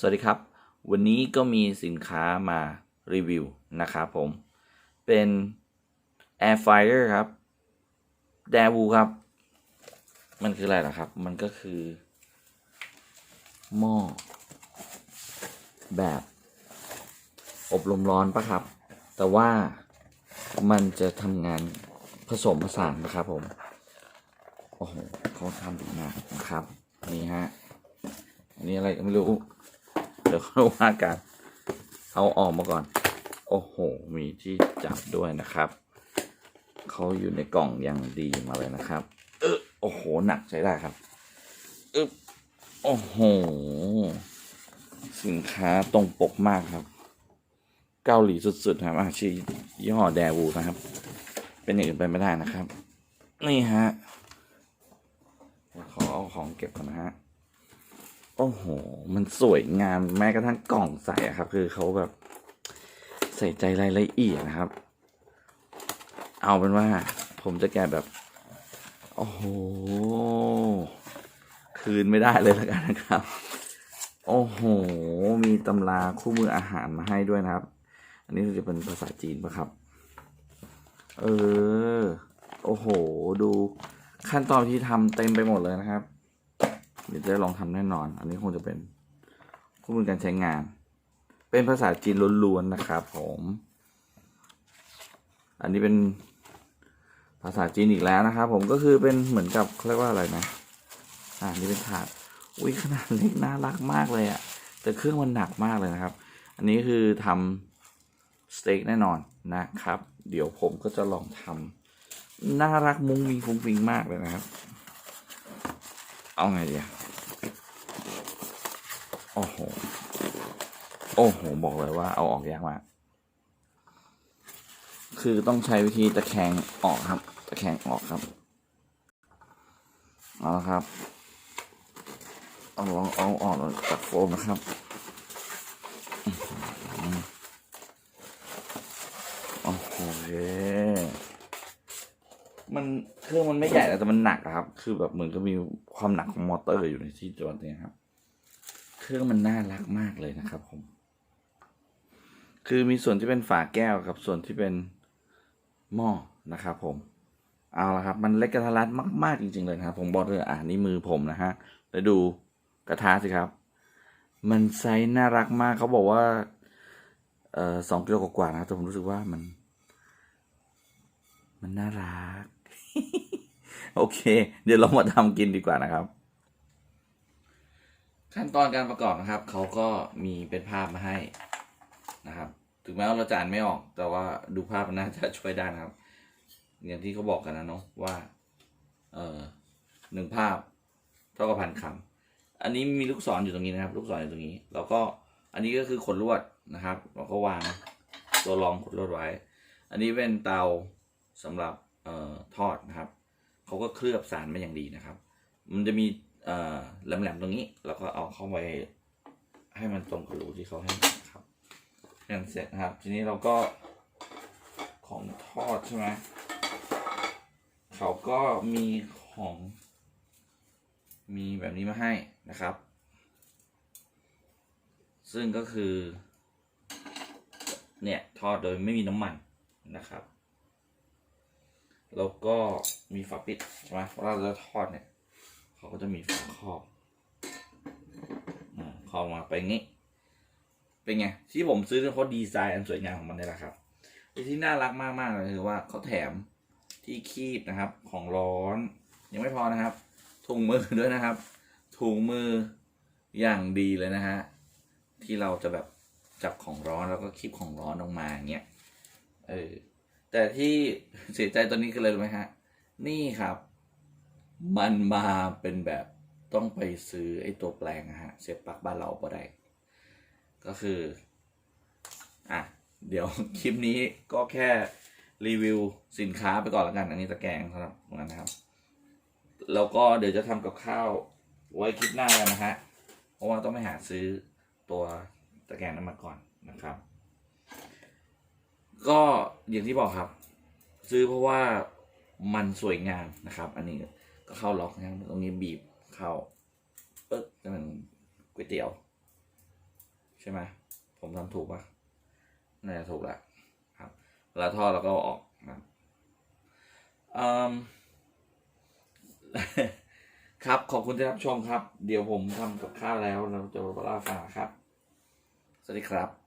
สวัสดีครับ วันนี้ก็มีสินค้ามารีวิวนะครับผม เป็น Air Fryer ครับ d a w o ครับ มันคืออะไรล่ะครับ มันก็คือ หม้อแบบ อบลมร้อนปะครับ แต่ว่ามันจะทำงานผสมผสานนะครับผม โอ้โหเขาทำดีมากนะครับ นี่ฮะ อันนี้อะไรก็ไม่รู้ เดี๋ยวเขาว่ากันเอาออกมาก่อน โอ้โห มีที่จับด้วยนะครับ เขาอยู่ในกล่องอย่างดีมาเลยนะครับ เออโอ้โห หนักใช้ได้ครับอึบโอ้โห สินค้าตรงปกมากครับ เกาหลีสุดๆครับอะชื่อยี่ห้อแดวูนะครับ เป็นอย่างอื่นไปไม่ได้นะครับ นี่ฮะ ขอเอาของเก็บก่อนนะฮะ โอ้โห มันสวยงามแม้กระทั่งกล่องใส่ครับ คือเขาแบบใส่ใจรายละเอียดนะครับ เอาเป็นว่า ผมจะแกะแบบ โอ้โห คืนไม่ได้เลยแล้วกันนะครับ โอ้โห มีตำราคู่มืออาหารมาให้ด้วยนะครับ อันนี้จะเป็นภาษาจีนปะครับ เออ โอ้โห ดูขั้นตอนที่ทำเต็มไปหมดเลยนะครับ เดี๋ยวจะได้ลองทำแน่นอน อันนี้คงจะเป็นคู่มือการใช้งาน เป็นภาษาจีนล้วนๆนะครับผม อันนี้เป็นภาษาจีนอีกแล้วนะครับผมก็คือเป็นเหมือนกับเขาเรียกว่าอะไรนะ อ่านี่เป็นถาดอุ้ยขนาดเล็กน่ารักมากเลยอะ่ะแต่เครื่องมันหนักมากเลยนะครับ อันนี้คือทำสเต็กแน่นอนนะครับ เดี๋ยวผมก็จะลองทำน่ารักมุ้งมิงฟุ้งฟิงมากเลยนะครับ เอาไงดีอะโอ้โห โอ้โห บอกเลยว่าเอาออกยากมาก คือต้องใช้วิธีตะแคงออกครับ ตะแคงออกครับ เอาละครับ เอาลองเอาออกจากโฟมนะครับอื้อหือโอ้โห มันเครื่องมันไม่ใหญ่แต่มันหนักครับ คือแบบเหมือนก็มีความหนักของมอเตอร์อยู่ในที่ตัวเนี้ครับ เครื่องมันน่ารักมากเลยนะครับ ผม คือมีส่วนที่เป็นฝาแก้วกับส่วนที่เป็นหม้อนะครับ ผม เอาละครับ มันเล็กกระทัดรัดมาก ๆ จริง ๆ เลยนะครับ ผมบอกเลยอ่านี่มือผมนะฮะแล้วดูกระทะสิครับ มันไซส์น่ารักมากเขาบอกว่า เอ่อสองกิโลกว่าๆนะครับแต่ผมรู้สึกว่ามัน มันน่ารัก โอเค เดี๋ยวเรามาทำกินดีกว่านะครับ ขั้นตอนการประกอบนะครับ เขาก็มีเป็นภาพมาให้นะครับ ถึงแม้ว่าเราจะอ่านไม่ออก แต่ว่าดูภาพน่าจะช่วยได้นะครับ อย่างที่เขาบอกกันนะเนาะว่า เอ่อหนึ่งภาพ เท่ากับพันคำอันนี้มีลูกศรอยู่ตรงนี้นะครับ ลูกศรอยู่ตรงนี้ แล้วก็อันนี้ก็คือขนลวดนะครับ เราก็วางตัวรองขนลวดไว้ อันนี้เป็นเตาสำหรับ ออทอดนะครับเขาก็เคลือบสารมาอย่างดีนะครับ มันจะมีแหลมๆตรงนี้ แล้วก็เอาเข้าไปให้มันตรงกับรูที่เขาให้นะครับอย่างเสร็จนะครับ ทีนี้เราก็ของทอดใช่ไหมเขาก็มีของ มีแบบนี้มาให้นะครับ ซึ่งก็คือ เนี่ย ทอดโดยไม่มีน้ำมันนะครับ แล้วก็มีฝาปิดใช่ไหมเวลาเราทอดเนี่ย เขาก็จะมีฝาครอบครอบมาไปงี้ เป็นไง ที่ผมซื้อเขาดีไซน์อันสวยงามของมันนี่แหละครับที่น่ารักมากๆเลยคือว่าเขาแถมที่คีบนะครับ ของร้อน ยังไม่พอนะครับ ถุงมือด้วยนะครับ ถุงมืออย่างดีเลยนะฮะที่เราจะแบบจับของร้อนแล้วก็คีบของร้อนออกมาอย่างเงี้ยเออ แต่ที่เสียใจตอนนี้คืออะไรรู้ไหมฮะ นี่ครับ มันมาเป็นแบบต้องไปซื้อไอ้ตัวแปลงอะฮะ เสียบปลั๊กบ้านเราปะได้ ก็คือ อะ เดี๋ยวคลิปนี้ก็แค่รีวิวสินค้าไปก่อนแล้วกัน อันนี้ตะแกรงสำหรับตรงนั้นนะครับ แล้วก็เดี๋ยวจะทำกับข้าวไว้คลิปหน้ากันนะฮะ เพราะว่าต้องไปหาซื้อตัวตะแกรงนั้นมาก่อนนะครับ ก็อย่างที่บอกครับ ซื้อเพราะว่ามันสวยงามนะครับ อันนี้ก็เข้าล็อกนะครับตรงนี้บีบเข้าปึ๊กจะเป็นก๋วยเตี๋ยว ใช่ไหมผมทำถูกปะน่าจะถูกแหละครับเวลาทอดเราก็ออกนะครับครับขอบคุณที่รับชมครับ เดี๋ยวผมทำกับข้าวแล้วเราจะมาเล่าฟังครับ สวัสดีครับ